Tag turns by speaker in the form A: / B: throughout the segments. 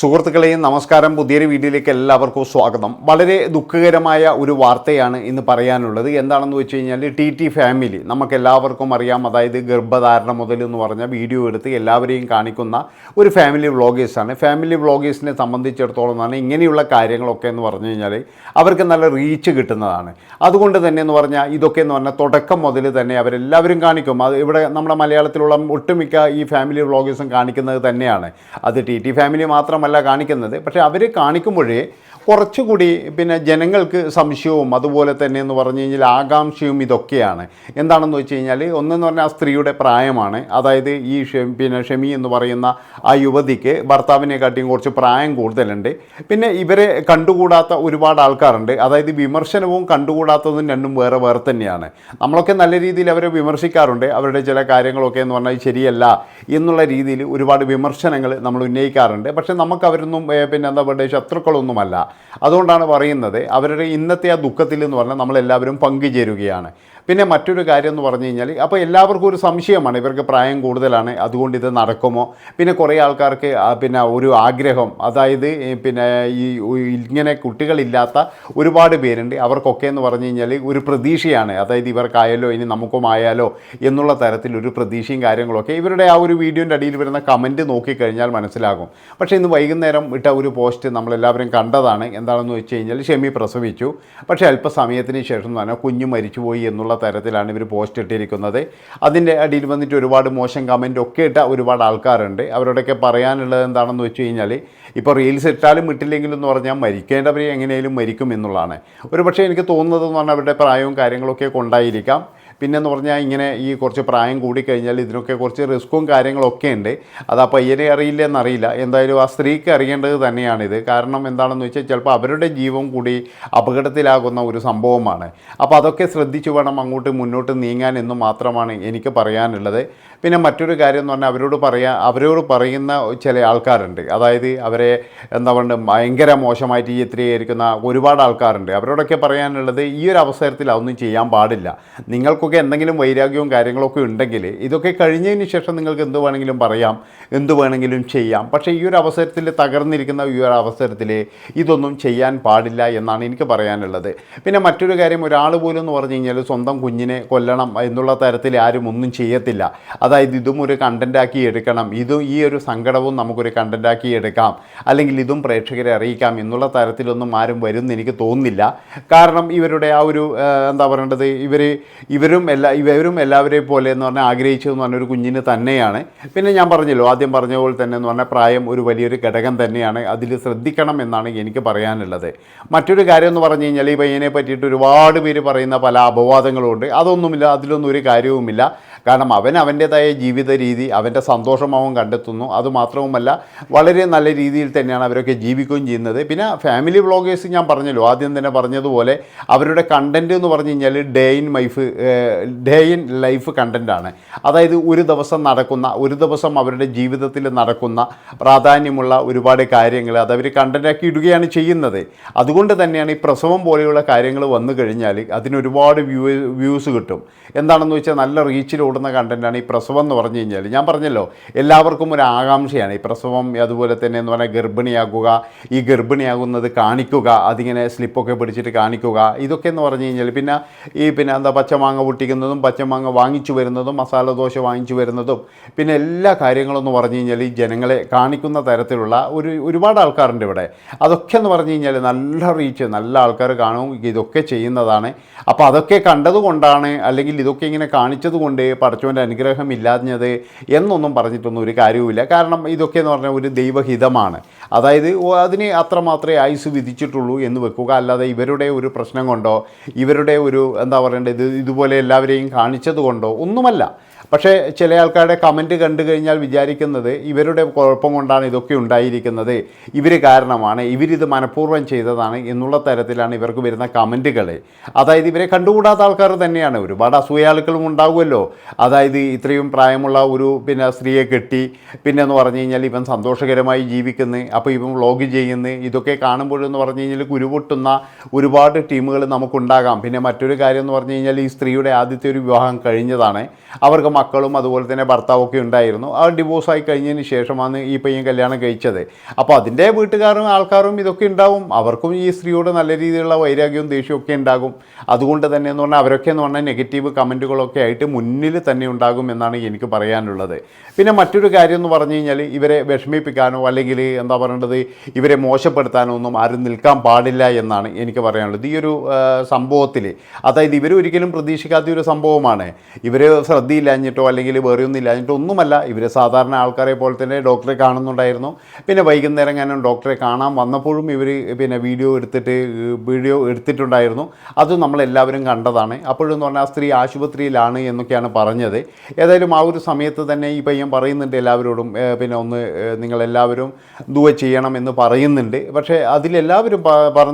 A: സുഹൃത്തുക്കളെയും നമസ്കാരം പുതിയൊരു വീഡിയോയിലേക്ക് എല്ലാവർക്കും സ്വാഗതം. വളരെ ദുഃഖകരമായ ഒരു വാർത്തയാണ് ഇന്ന് പറയാനുള്ളത്. എന്താണെന്ന് വെച്ച് കഴിഞ്ഞാൽ ടി ടി ഫാമിലി നമുക്ക് എല്ലാവർക്കും അറിയാം. അതായത് ഗർഭധാരണ മുതൽ എന്ന് പറഞ്ഞ വീഡിയോ എടുത്ത് എല്ലാവരെയും കാണിക്കുന്ന ഒരു ഫാമിലി വ്ളോഗേഴ്സാണ്. ഫാമിലി വ്ളോഗേഴ്സിനെ സംബന്ധിച്ചിടത്തോളം തന്നെ ഇങ്ങനെയുള്ള കാര്യങ്ങളൊക്കെ എന്ന് പറഞ്ഞു കഴിഞ്ഞാൽ അവർക്ക് നല്ല റീച്ച് കിട്ടുന്നതാണ്. അതുകൊണ്ട് തന്നെ എന്ന് പറഞ്ഞാൽ ഇതൊക്കെ എന്ന് പറഞ്ഞാൽ തുടക്കം മുതൽ തന്നെ അവരെല്ലാവരും കാണിക്കും. അത് ഇവിടെ നമ്മുടെ മലയാളത്തിലുള്ള ഒട്ടുമിക്ക ഈ ഫാമിലി വ്ളോഗേഴ്സും കാണിക്കുന്നത് തന്നെയാണ്. അത് ടി ടി ഫാമിലി മാത്രമല്ല കാണിക്കുന്നത്. പക്ഷേ അവർ കാണിക്കുമ്പോഴേ കുറച്ചുകൂടി പിന്നെ ജനങ്ങൾക്ക് സംശയവും അതുപോലെ തന്നെ എന്ന് പറഞ്ഞു കഴിഞ്ഞാൽ ആകാംക്ഷയും ഇതൊക്കെയാണ്. എന്താണെന്ന് വെച്ച് കഴിഞ്ഞാൽ ഒന്നെന്ന് പറഞ്ഞാൽ ആ സ്ത്രീയുടെ പ്രായമാണ്. അതായത് ഈ പിന്നെ ഷെമി എന്ന് പറയുന്ന ആ യുവതിക്ക് ഭർത്താവിനെക്കാട്ടിയും കുറച്ച് പ്രായം കൂടുതലുണ്ട്. പിന്നെ ഇവരെ കണ്ടുകൂടാത്ത ഒരുപാട് ആൾക്കാരുണ്ട്. അതായത് വിമർശനവും കണ്ടുകൂടാത്തതും രണ്ടും വേറെ വേറെ തന്നെയാണ്. നമ്മളൊക്കെ നല്ല രീതിയിൽ അവരെ വിമർശിക്കാറുണ്ട്. അവരുടെ ചില കാര്യങ്ങളൊക്കെ എന്ന് പറഞ്ഞാൽ ശരിയല്ല എന്നുള്ള രീതിയിൽ ഒരുപാട് വിമർശനങ്ങൾ നമ്മൾ ഉന്നയിക്കാറുണ്ട്. പക്ഷേ നമുക്ക് അവരൊന്നും ഏ, പിന്നെ എന്താ പറയുക ശത്രുക്കളൊന്നുമല്ല. അതുകൊണ്ടാണ് പറയുന്നത് അവരുടെ ഇന്നത്തെ ആ ദുഃഖത്തിൽ എന്ന് പറഞ്ഞാൽ നമ്മളെല്ലാവരും പങ്കുചേരുകയാണ്. പിന്നെ മറ്റൊരു കാര്യം എന്ന് പറഞ്ഞു കഴിഞ്ഞാൽ അപ്പോൾ എല്ലാവർക്കും ഒരു സംശയമാണ് ഇവർക്ക് പ്രായം കൂടുതലാണ് അതുകൊണ്ട് ഇത് നടക്കുമോ? പിന്നെ കുറേ ആൾക്കാർക്ക് പിന്നെ ഒരു ആഗ്രഹം അതായത് പിന്നെ ഈ ഇങ്ങനെ കുട്ടികളില്ലാത്ത ഒരുപാട് പേരുണ്ട് അവർക്കൊക്കെ എന്ന് പറഞ്ഞു കഴിഞ്ഞാൽ ഒരു പ്രതീക്ഷയാണ്. അതായത് ഇവർക്കായാലോ ഇനി നമുക്കുമായാലോ എന്നുള്ള തരത്തിൽ ഒരു പ്രതീക്ഷയും കാര്യങ്ങളൊക്കെ ഇവരുടെ ആ ഒരു വീഡിയോന്റെ അടിയിൽ വരുന്ന കമന്റ് നോക്കിക്കഴിഞ്ഞാൽ മനസ്സിലാകും. പക്ഷേ ഇന്ന് വൈകുന്നേരം ഇട്ട ഒരു പോസ്റ്റ് നമ്മളെല്ലാവരും കണ്ടതാണ്. എന്താണെന്ന് വെച്ച് കഴിഞ്ഞാൽ ഷെമി പ്രസവിച്ചു. പക്ഷേ അല്പസമയത്തിന് ശേഷം തന്നെ കുഞ്ഞു മരിച്ചുപോയി എന്നുള്ള തരത്തിലാണ് ഇവർ പോസ്റ്റ് ഇട്ടിരിക്കുന്നത്. അതിന്റെ അടിയിൽ വന്നിട്ട് ഒരുപാട് മോശം കമന്റ് ഒക്കെ ഇട്ട ഒരുപാട് ആൾക്കാരുണ്ട്. അവരോടൊക്കെ പറയാനുള്ളത് എന്താണെന്ന് വെച്ച് കഴിഞ്ഞാൽ ഇപ്പോൾ റീൽസ് ഇട്ടാലും ഇട്ടില്ലെങ്കിലും എന്ന് പറഞ്ഞാൽ മരിക്കേണ്ടവർ എങ്ങനെയും മരിക്കും എന്നുള്ളതാണ്. ഒരു പക്ഷേ എനിക്ക് തോന്നുന്നത് എന്ന് പറഞ്ഞാൽ അവരുടെ പ്രായവും കാര്യങ്ങളൊക്കെ കൊണ്ടായിരിക്കാം പിന്നെന്ന് പറഞ്ഞാൽ ഇങ്ങനെ ഈ കുറച്ച് പ്രായം കൂടിക്കഴിഞ്ഞാൽ ഇതിനൊക്കെ കുറച്ച് റിസ്ക്കും കാര്യങ്ങളൊക്കെ ഉണ്ട്. അത് ആ പയ്യനെ അറിയില്ല എന്നറിയില്ല എന്തായാലും ആ സ്ത്രീക്ക് അറിയേണ്ടത് തന്നെയാണിത്. കാരണം എന്താണെന്ന് വെച്ചാൽ ചിലപ്പോൾ അവരുടെ ജീവൻ കൂടി അപകടത്തിലാകുന്ന ഒരു സംഭവമാണ്. അപ്പോൾ അതൊക്കെ ശ്രദ്ധിച്ചു വേണം അങ്ങോട്ട് മുന്നോട്ട് നീങ്ങാൻ എന്ന് മാത്രമാണ് എനിക്ക് പറയാനുള്ളത്. പിന്നെ മറ്റൊരു കാര്യം എന്ന് പറഞ്ഞാൽ അവരോട് പറയാ അവരോട് പറയുന്ന ചില ആൾക്കാരുണ്ട്. അതായത് അവരെ എന്താ പറയുക ഭയങ്കര മോശമായിട്ട് ചിത്രീകരിക്കുന്ന ഒരുപാട് ആൾക്കാരുണ്ട്. അവരോടൊക്കെ പറയാനുള്ളത് ഈ ഒരു അവസരത്തിൽ അതൊന്നും ചെയ്യാൻ പാടില്ല. നിങ്ങൾക്കൊക്കെ എന്തെങ്കിലും വൈരാഗ്യവും കാര്യങ്ങളൊക്കെ ഉണ്ടെങ്കിൽ ഇതൊക്കെ കഴിഞ്ഞതിന് ശേഷം നിങ്ങൾക്ക് എന്ത് വേണമെങ്കിലും പറയാം എന്ത് വേണമെങ്കിലും ചെയ്യാം. പക്ഷേ ഈ ഒരു അവസരത്തിൽ തകർന്നിരിക്കുന്ന ഈ ഒരു അവസരത്തിൽ ഇതൊന്നും ചെയ്യാൻ പാടില്ല എന്നാണ് എനിക്ക് പറയാനുള്ളത്. പിന്നെ മറ്റൊരു കാര്യം ഒരാൾ പോലും എന്ന് പറഞ്ഞു കഴിഞ്ഞാൽ സ്വന്തം കുഞ്ഞിനെ കൊല്ലണം എന്നുള്ള തരത്തിൽ ആരും ഒന്നും ചെയ്യത്തില്ല. അതായത് ഇതും ഒരു കണ്ടന്റാക്കി എടുക്കണം ഇതും ഈ ഒരു സങ്കടവും നമുക്കൊരു കണ്ടന്റാക്കി എടുക്കാം അല്ലെങ്കിൽ ഇതും പ്രേക്ഷകരെ അറിയിക്കാം എന്നുള്ള തരത്തിലൊന്നും ആരും വരുമെന്ന് എനിക്ക് തോന്നുന്നില്ല. കാരണം ഇവരുടെ ആ ഒരു എന്താ പറയേണ്ടത്? ഇവർ ഇവർ ഇവരും എല്ലാ ഇവരും എല്ലാവരെയും പോലെ എന്ന് പറഞ്ഞാൽ ആഗ്രഹിച്ചതെന്ന് പറഞ്ഞ ഒരു കുഞ്ഞിന് തന്നെയാണ്. പിന്നെ ഞാൻ പറഞ്ഞല്ലോ ആദ്യം പറഞ്ഞ പോലെ തന്നെ എന്ന് പറഞ്ഞാൽ പ്രായം ഒരു വലിയൊരു ഘടകം തന്നെയാണ്. അതിൽ ശ്രദ്ധിക്കണം എന്നാണ് എനിക്ക് പറയാനുള്ളത്. മറ്റൊരു കാര്യം എന്ന് പറഞ്ഞു കഴിഞ്ഞാൽ ഈ പയ്യനെ പറ്റിയിട്ട് ഒരുപാട് പേര് പറയുന്ന പല അപവാദങ്ങളുണ്ട്. അതൊന്നുമില്ല അതിലൊന്നും ഒരു കാര്യവുമില്ല. കാരണം അവൻ അവന്റേതായ ജീവിത രീതി അവന്റെ സന്തോഷം അവൻ കണ്ടെത്തുന്നു. അതുമാത്രവുമല്ല വളരെ നല്ല രീതിയിൽ തന്നെയാണ് അവരൊക്കെ ജീവിക്കുകയും ചെയ്യുന്നത്. പിന്നെ ഫാമിലി വ്ളോഗേഴ്സ് ഞാൻ പറഞ്ഞല്ലോ ആദ്യം തന്നെ പറഞ്ഞതുപോലെ അവരുടെ കണ്ടന്റ് എന്ന് പറഞ്ഞു കഴിഞ്ഞാൽ day in life day in life കണ്ടന്റാണ് അതായത് ഒരു ദിവസം നടക്കുന്ന ഒരു ദിവസം അവരുടെ ജീവിതത്തിൽ നടക്കുന്ന പ്രാധാന്യമുള്ള ഒരുപാട് കാര്യങ്ങൾ അത് അവർ കണ്ടന്റാക്കി ഇടുകയാണ് ചെയ്യുന്നത്. അതുകൊണ്ട് തന്നെയാണ് ഈ പ്രസവം പോലെയുള്ള കാര്യങ്ങൾ വന്നു കഴിഞ്ഞാൽ അതിനൊരുപാട് വ്യൂ വ്യൂസ് കിട്ടും. എന്താണെന്ന് വെച്ചാൽ നല്ല റീച്ചിൽ ഓടുന്ന കണ്ടന്റാണ് ഈ പ്രസവം എന്ന് പറഞ്ഞു കഴിഞ്ഞാൽ ഞാൻ പറഞ്ഞല്ലോ എല്ലാവർക്കും ഒരു ആകാംക്ഷയാണ് ഈ പ്രസവം അതുപോലെ തന്നെ എന്ന് പറഞ്ഞാൽ ഗർഭിണിയാകുക ഈ ഗർഭിണിയാകുന്നത് കാണിക്കുക അതിങ്ങനെ സ്ലിപ്പൊക്കെ പിടിച്ചിട്ട് കാണിക്കുക ഇതൊക്കെ എന്ന് പറഞ്ഞു കഴിഞ്ഞാൽ പിന്നെ ഈ പിന്നെ എന്താ പച്ചമാങ്ങ പൊട്ടിക്കുന്നതും പച്ചമാങ്ങ വാങ്ങിച്ചു വരുന്നതും മസാല ദോശ വാങ്ങിച്ചു വരുന്നതും പിന്നെ എല്ലാ കാര്യങ്ങളെന്ന് പറഞ്ഞു കഴിഞ്ഞാൽ ഈ ജനങ്ങളെ കാണിക്കുന്ന തരത്തിലുള്ള ഒരു ഒരുപാട് ആൾക്കാരുണ്ട് ഇവിടെ. അതൊക്കെ എന്ന് പറഞ്ഞു കഴിഞ്ഞാൽ നല്ല റീച്ച് നല്ല ആൾക്കാർ കാണും ഇതൊക്കെ ചെയ്യുന്നതാണ്. അപ്പോൾ അതൊക്കെ കണ്ടതുകൊണ്ടാണ് അല്ലെങ്കിൽ ഇതൊക്കെ ഇങ്ങനെ കാണിച്ചത് കൊണ്ട് പടച്ചോന്റെ അനുഗ്രഹം ഇല്ലാഞ്ഞത് എന്നൊന്നും പറഞ്ഞിട്ടൊന്നും ഒരു കാര്യവുമില്ല. കാരണം ഇതൊക്കെ എന്ന് പറഞ്ഞാൽ ഒരു ദൈവഹിതമാണ്. അതായത് അതിന് അത്ര മാത്രമേ ആയുസ് വിധിച്ചിട്ടുള്ളൂ എന്ന് വെക്കുക. അല്ലാതെ ഇവരുടെ ഒരു പ്രശ്നം കൊണ്ടോ ഇവരുടെ ഒരു എന്താ പറയേണ്ടത് ഇത് ഇതുപോലെ എല്ലാവരെയും കാണിച്ചത് കൊണ്ടോ ഒന്നുമല്ല. പക്ഷേ ചില ആൾക്കാരുടെ കമന്റ് കണ്ടു കഴിഞ്ഞാൽ വിചാരിക്കുന്നത് ഇവരുടെ കുഴപ്പം കൊണ്ടാണ് ഇതൊക്കെ ഉണ്ടായിരിക്കുന്നത്. ഇവർ കാരണമാണ്. ഇവരിത് മനഃപൂർവം ചെയ്തതാണ് എന്നുള്ള തരത്തിലാണ് ഇവർക്ക് വരുന്ന കമന്റുകൾ അതായത് ഇവരെ കണ്ടുകൂടാത്ത ആൾക്കാർ തന്നെയാണ്. ഒരുപാട് അസൂയാളുക്കളും ഉണ്ടാകുമല്ലോ അതായത് ഇത്രയും പ്രായമുള്ള ഒരു പിന്നെ സ്ത്രീയെ കെട്ടി പിന്നെ എന്ന് പറഞ്ഞു കഴിഞ്ഞാൽ ഇവൻ സന്തോഷകരമായി ജീവിക്കുന്നു. അപ്പോൾ ഇവൻ വ്ളോഗ് ചെയ്യുന്നു. ഇതൊക്കെ കാണുമ്പോഴെന്ന് പറഞ്ഞു കഴിഞ്ഞാൽ കുരുപൊട്ടുന്ന ഒരുപാട് ടീമുകൾ നമുക്കുണ്ടാകാം. പിന്നെ മറ്റൊരു കാര്യം എന്ന് പറഞ്ഞു കഴിഞ്ഞാൽ ഈ സ്ത്രീയുടെ ആദ്യത്തെ ഒരു വിവാഹം കഴിഞ്ഞതാണ്. അവർക്ക് അവർക്ക് മക്കളും അതുപോലെ തന്നെ ഭർത്താവൊക്കെ ഉണ്ടായിരുന്നു. ആ ഡിവോഴ്സ് ആയി കഴിഞ്ഞതിന് ശേഷമാണ് ഈ പയ്യൻ കല്യാണം കഴിച്ചത്. അപ്പോൾ അതിന്റെ വീട്ടുകാരും ആൾക്കാരും ഇതൊക്കെ ഉണ്ടാവും. അവർക്കും ഈ സ്ത്രീയോട് നല്ല രീതിയിലുള്ള വൈരാഗ്യവും ദേഷ്യവും ഒക്കെ ഉണ്ടാകും. അതുകൊണ്ട് തന്നെ എന്ന് പറഞ്ഞാൽ അവരൊക്കെ എന്ന് പറഞ്ഞാൽ നെഗറ്റീവ് കമന്റുകളൊക്കെ ആയിട്ട് മുന്നിൽ തന്നെ ഉണ്ടാകും എന്നാണ് എനിക്ക് പറയാനുള്ളത്. പിന്നെ മറ്റൊരു കാര്യം എന്ന് പറഞ്ഞു കഴിഞ്ഞാൽ ഇവരെ വിഷമിപ്പിക്കാനോ അല്ലെങ്കിൽ എന്താ പറയേണ്ടത് ഇവരെ മോശപ്പെടുത്താനോ ഒന്നും ആരും നിൽക്കാൻ പാടില്ല എന്നാണ് എനിക്ക് പറയാനുള്ളത്. ഈ ഒരു സംഭവത്തിൽ അതായത് ഇവർ ഒരിക്കലും പ്രതീക്ഷിക്കാത്ത ഒരു സംഭവമാണ്. ഇവർ ശ്രദ്ധയില്ലാഞ്ഞിട്ടോ അല്ലെങ്കിൽ വേറെ ഒന്നും ഇല്ലാഞ്ഞിട്ടോ ഒന്നുമല്ല. ഇവർ സാധാരണ ആൾക്കാരെ പോലെ തന്നെ ഡോക്ടറെ കാണുന്നുണ്ടായിരുന്നു. പിന്നെ വൈകുന്നേരം ഞാൻ ഡോക്ടറെ കാണാൻ വന്നപ്പോഴും ഇവർ പിന്നെ വീഡിയോ എടുത്തിട്ട് വീഡിയോ എടുത്തിട്ടുണ്ടായിരുന്നു. അത് നമ്മളെല്ലാവരും കണ്ടതാണ്. അപ്പോഴെന്ന് പറഞ്ഞാൽ ആ സ്ത്രീ ആശുപത്രിയിലാണ് എന്നൊക്കെയാണ് പറഞ്ഞത്. ഏതായാലും ആ ഒരു സമയത്ത് തന്നെ ഈ പയ്യൻ പറയുന്നുണ്ട് എല്ലാവരോടും പിന്നെ ഒന്ന് നിങ്ങളെല്ലാവരും ദുവ ചെയ്യണം എന്ന് പറയുന്നുണ്ട്. പക്ഷേ അതിലെല്ലാവരും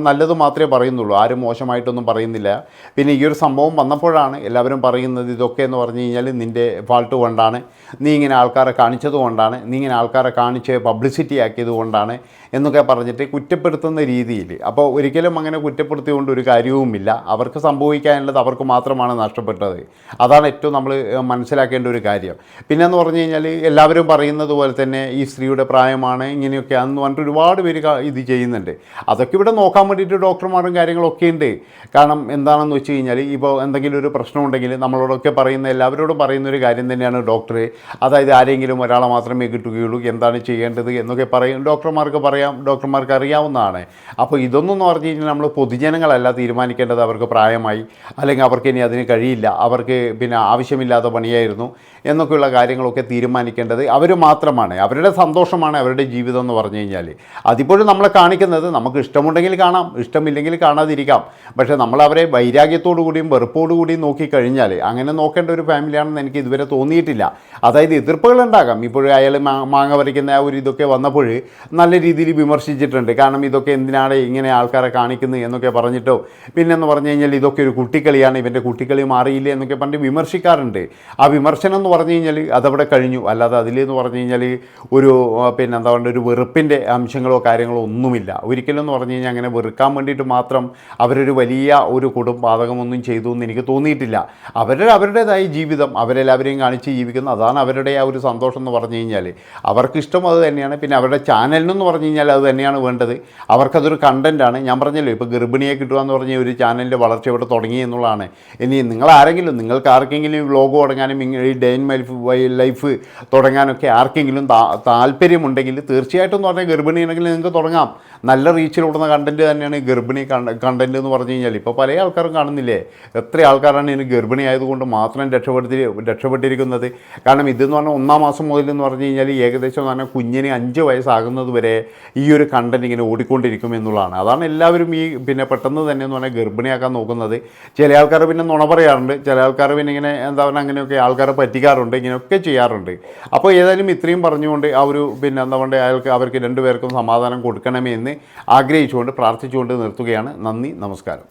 A: നല്ലത് മാത്രമേ പറയുന്നുള്ളൂ. ആരും മോശമായിട്ടൊന്നും പറയുന്നില്ല. പിന്നെ ഈ ഒരു സംഭവം വന്നപ്പോഴാണ് എല്ലാവരും പറയുന്നത് ഇതൊക്കെ എന്ന് പറഞ്ഞു കഴിഞ്ഞാൽ നിന്റെ ഫാൾട്ട് കൊണ്ടാണ് നീ ഇങ്ങനെ ആൾക്കാരെ കാണിച്ചത് കൊണ്ടാണ് നീ ഇങ്ങനെ ആൾക്കാരെ കാണിച്ച് പബ്ലിസിറ്റി ആക്കിയത് കൊണ്ടാണ് എന്നൊക്കെ പറഞ്ഞിട്ട് കുറ്റപ്പെടുത്തുന്ന രീതിയിൽ. അപ്പോൾ ഒരിക്കലും അങ്ങനെ കുറ്റപ്പെടുത്തിക്കൊണ്ട് ഒരു കാര്യവുമില്ല. അവർക്ക് സംഭവിക്കാനുള്ളത് അവർക്ക് മാത്രമാണ് നഷ്ടപ്പെട്ടത്. അതാണ് ഏറ്റവും നമ്മൾ മനസ്സിലാക്കേണ്ട ഒരു കാര്യം. പിന്നെ എന്ന് പറഞ്ഞു കഴിഞ്ഞാൽ എല്ലാവരും പറയുന്നത് പോലെ തന്നെ ഈ സ്ത്രീയുടെ പ്രായമാണ് ഇങ്ങനെയൊക്കെ എന്ന് പറഞ്ഞിട്ട് ഒരുപാട് പേര് ഇത് ചെയ്യുന്നുണ്ട്. അതൊക്കെ ഇവിടെ നോക്കാൻ വേണ്ടിയിട്ട് ഡോക്ടർമാരും കാര്യങ്ങളൊക്കെ ഉണ്ട്. കാരണം എന്താണെന്ന് വെച്ച് കഴിഞ്ഞാൽ ഇപ്പോൾ എന്തെങ്കിലും ഒരു പ്രശ്നമുണ്ടെങ്കിൽ നമ്മളോടൊക്കെ പറയുന്ന എല്ലാവരോടും പറയുന്ന ഒരു കാര്യം തന്നെയാണ് ഡോക്ടറെ. അതായത് ആരെങ്കിലും ഒരാളെ മാത്രമേ കിട്ടുകയുള്ളൂ. എന്താണ് ചെയ്യേണ്ടത് എന്നൊക്കെ പറയും. ഡോക്ടർമാർക്ക് പറയാം. ഡോക്ടർമാർക്ക് അറിയാവുന്നതാണ്. അപ്പോൾ ഇതൊന്നും പറഞ്ഞു കഴിഞ്ഞാൽ നമ്മൾ പൊതുജനങ്ങളല്ല തീരുമാനിക്കേണ്ടത് അവർക്ക് പ്രായമായി. അല്ലെങ്കിൽ അവർക്ക് ഇനി അതിന് കഴിയില്ല. അവർക്ക് പിന്നെ ആവശ്യമില്ലാത്ത പണിയായിരുന്നു എന്നൊക്കെയുള്ള കാര്യങ്ങളൊക്കെ തീരുമാനിക്കേണ്ടത് അവർ മാത്രമാണ്. അവരുടെ സന്തോഷമാണ് അവരുടെ ജീവിതം എന്ന് പറഞ്ഞു കഴിഞ്ഞാൽ. അതിപ്പോഴും നമ്മളെ കാണിക്കുന്നത് നമുക്ക് ഇഷ്ടമുണ്ടെങ്കിൽ കാണാം ഇഷ്ടമില്ലെങ്കിൽ കാണാതിരിക്കാം. പക്ഷേ നമ്മളവരെ വൈരാഗ്യത്തോടു കൂടിയും വെറുപ്പോടു കൂടിയും നോക്കിക്കഴിഞ്ഞാൽ അങ്ങനെ നോക്കേണ്ട ഒരു ഫാമിലിയാണെന്ന് എനിക്ക് ഇതുവരെ തോന്നിയിട്ടില്ല. അതായത് എതിർപ്പുകൾ ഉണ്ടാകാം. ഇപ്പോഴും അയാൾ മാങ്ങ വരയ്ക്കുന്ന ആ ഒരു ഇതൊക്കെ വന്നപ്പോൾ നല്ല രീതിയിൽ വിമർശിച്ചിട്ടുണ്ട്. കാരണം ഇതൊക്കെ എന്തിനാണ് ഇങ്ങനെ ആൾക്കാരെ കാണിക്കുന്നത് എന്നൊക്കെ പറഞ്ഞിട്ടോ പിന്നെന്ന് പറഞ്ഞു കഴിഞ്ഞാൽ ഇതൊക്കെ ഒരു കുട്ടിക്കളിയാണ് ഇവന്റെ കുട്ടിക്കളി മാറിയില്ല എന്നൊക്കെ പറഞ്ഞ് വിമർശിക്കാറുണ്ട്. ആ വിമർശനം എന്ന് പറഞ്ഞു കഴിഞ്ഞാൽ അതവിടെ കഴിഞ്ഞു. അല്ലാതെ അതിലെന്ന് പറഞ്ഞു കഴിഞ്ഞാൽ ഒരു പിന്നെ എന്താ പറയുക ഒരു വെറുപ്പിന്റെ അംശങ്ങളോ കാര്യങ്ങളോ ഒന്നുമില്ല. ഒരിക്കലും എന്ന് പറഞ്ഞു കഴിഞ്ഞാൽ അങ്ങനെ വെറുക്കാൻ വേണ്ടിയിട്ട് മാത്രം അവരൊരു വലിയ ഒരു കുടുംബാതകമൊന്നും ചെയ്തു എന്ന് എനിക്ക് തോന്നിയിട്ടില്ല. അവരുടെ അവരുടേതായ ജീവിതം അവരെല്ലാവരെയും കാണിച്ച് ജീവിക്കുന്നു. അതാണ് അവരുടെ ആ ഒരു സന്തോഷം എന്ന് പറഞ്ഞു കഴിഞ്ഞാൽ അവർക്കിഷ്ടം അത് തന്നെയാണ്. പിന്നെ അവരുടെ ചാനലിനെന്ന് പറഞ്ഞു കഴിഞ്ഞാൽ അത് തന്നെയാണ് വേണ്ടത്. അവർക്കതൊരു കണ്ടന്റാണ് ഞാൻ പറഞ്ഞല്ലോ ഇപ്പോൾ ഗർഭിണിയെ കിട്ടുക എന്ന് പറഞ്ഞ ഒരു ചാനലിന്റെ വളർച്ച ഇവിടെ തുടങ്ങി എന്നുള്ളതാണ്. ഇനി നിങ്ങൾ ആരെങ്കിലും നിങ്ങൾക്ക് ആർക്കെങ്കിലും വ്ലോഗ് തുടങ്ങാനും ഈ ഡേ ഇൻ ലൈഫ് ലൈഫ് തുടങ്ങാനൊക്കെ ആർക്കെങ്കിലും താല്പര്യമുണ്ടെങ്കിൽ തീർച്ചയായിട്ടും എന്ന് പറഞ്ഞാൽ ഗർഭിണിയാണെങ്കിൽ നിങ്ങൾക്ക് തുടങ്ങാം. നല്ല റീച്ചിൽ ഓടുന്ന കണ്ടന്റ് തന്നെയാണ് ഈ ഗർഭിണി കണ്ടന്റ് എന്ന് പറഞ്ഞു കഴിഞ്ഞാൽ ഇപ്പോൾ പല ആൾക്കാരും കാണുന്നില്ലേ? എത്ര ആൾക്കാരാണ് ഇതിന് ഗർഭിണി ആയതുകൊണ്ട് മാത്രം രക്ഷപ്പെടുത്തി രക്ഷപ്പെട്ടിരിക്കുന്നത്? കാരണം ഇതെന്ന് പറഞ്ഞാൽ ഒന്നാം മാസം മുതൽ എന്ന് പറഞ്ഞു കഴിഞ്ഞാൽ ഏകദേശം എന്ന് പറഞ്ഞാൽ കുഞ്ഞിന് അഞ്ച് വയസ്സാകുന്നത് വരെ ഈ ഒരു കണ്ടന്റ് ഇങ്ങനെ ഓടിക്കൊണ്ടിരിക്കും എന്നുള്ളതാണ്. അതാണ് എല്ലാവരും ഈ പിന്നെ പെട്ടെന്ന് തന്നെ എന്ന് പറഞ്ഞാൽ ഗർഭിണിയാക്കാൻ നോക്കുന്നത്. ചില ആൾക്കാർ പിന്നെ നുണ പറയാറുണ്ട്. ചില ആൾക്കാർ പിന്നെ ഇങ്ങനെ എന്താ പറയുക അങ്ങനെയൊക്കെ ആൾക്കാരെ പറ്റിക്കാറുണ്ട്. ഇങ്ങനെയൊക്കെ ചെയ്യാറുണ്ട്. അപ്പോൾ ഏതായാലും ഇത്രയും പറഞ്ഞുകൊണ്ട് ആ ഒരു പിന്നെ എന്താ പറയുക അയാൾക്ക് അവർക്ക് രണ്ടുപേർക്കും സമാധാനം കൊടുക്കണമേ എന്ന് ആഗ്രഹിച്ചുകൊണ്ട് പ്രാർത്ഥിച്ചുകൊണ്ട് നിർത്തുകയാണ്. നന്ദി നമസ്കാരം.